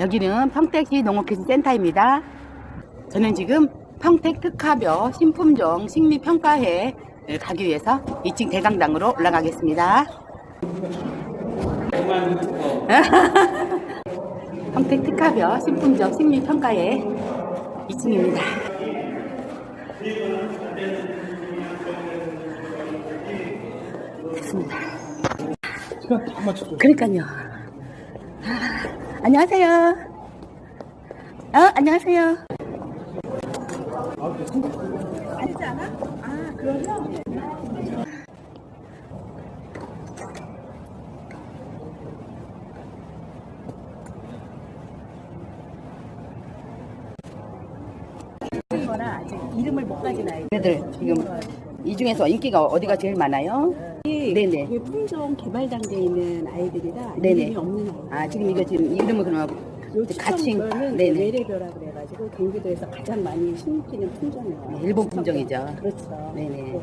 여기는 평택시 농업기술센터입니다. 저는 지금 평택 특화벼 신품종 식미평가회에 가기 위해서 2층 대강당으로 올라가겠습니다. 평택 특화벼 신품종 식미평가회 2층입니다. 됐습니다. 시간 다 맞췄죠. 그러니까요. 아, 안녕하세요. 어, 안녕하세요. 아니지 않아? 아, 그러면? 아직 이름을 못 가진 아이. 애들 지금 이 중에서 인기가 어디가 제일 많아요? 네네. 이게 품종 개발 단계에 있는 아이들이라 네네. 이름이 없는 아이. 아 지금 이거 지금 이름을 그러면 요 같이 네네 외래벼라 그래가지고 경기도에서 가장 많이 심기는 품종이에요. 네, 일본 품종이죠. 그렇죠. 네네. 네.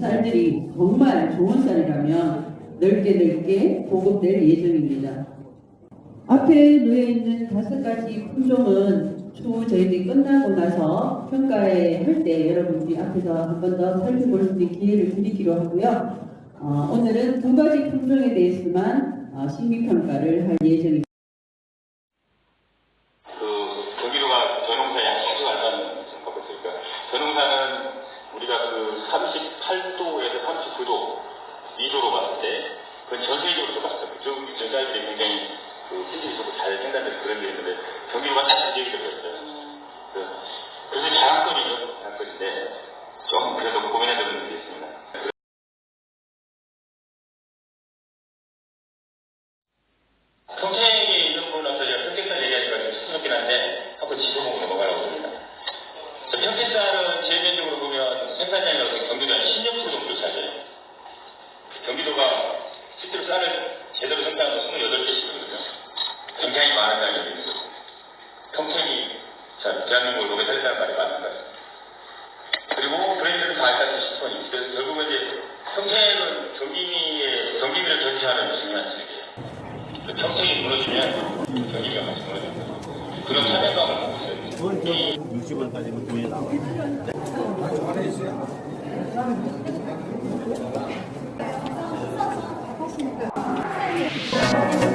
쌀들이 정말 좋은 쌀이라면 넓게 넓게 보급될 예정입니다. 앞에 놓여 있는 다섯 가지 품종은 추후 저희들이 끝나고 나서 평가회 할때 여러분들이 앞에서 한 번 더 살펴볼 수 있는 기회를 드리기로 하고요. 어, 오늘은 두 가지 품종에 대해서만 어, 심의평가를 할 예정입니다. 그 경기도가 전용사에 아주 안 맞는 것 전용사는 우리가 그 38도에서 39도 2도로 봤을 때 그건 전 세계적으로 똑같아요. 그 전사들이 굉장히 그 좋고 잘 생각되는 그런 게 있는데 경기도가 딱 안정적이었어요. 그, 그래서 자랑거리죠. 자랑거리인데 좀 그래도 고민해야 되는 게 있습니다. 평택에 있는 분으로 나서 제가 평택살 얘기하니까 좀 쑥스럽긴 한데 한번 짚어보고 넘어가려고 합니다. 평택살은 제면적으로 보면 생산량이 경기도 한 16% 정도 차지해요. 경기도가 실제로 쌀을 제대로 생산하는 건 28개씩이거든요. 굉장히 많은 양이 있는 거죠. 평택이 자, 대한민국을 보게 살다는 말이 맞는 거예요. 그리고 브랜드를 다 알다시피 싶으니 그래서 결국은 이제 평택은 경기미의 경기미를 견지하는 중요한 지역이에요. 그 평택이 무너지면 경기가 같이 무너진다. 그런 타격감을 갖고 있어요. 이 60원까지는 돈이 나와. 그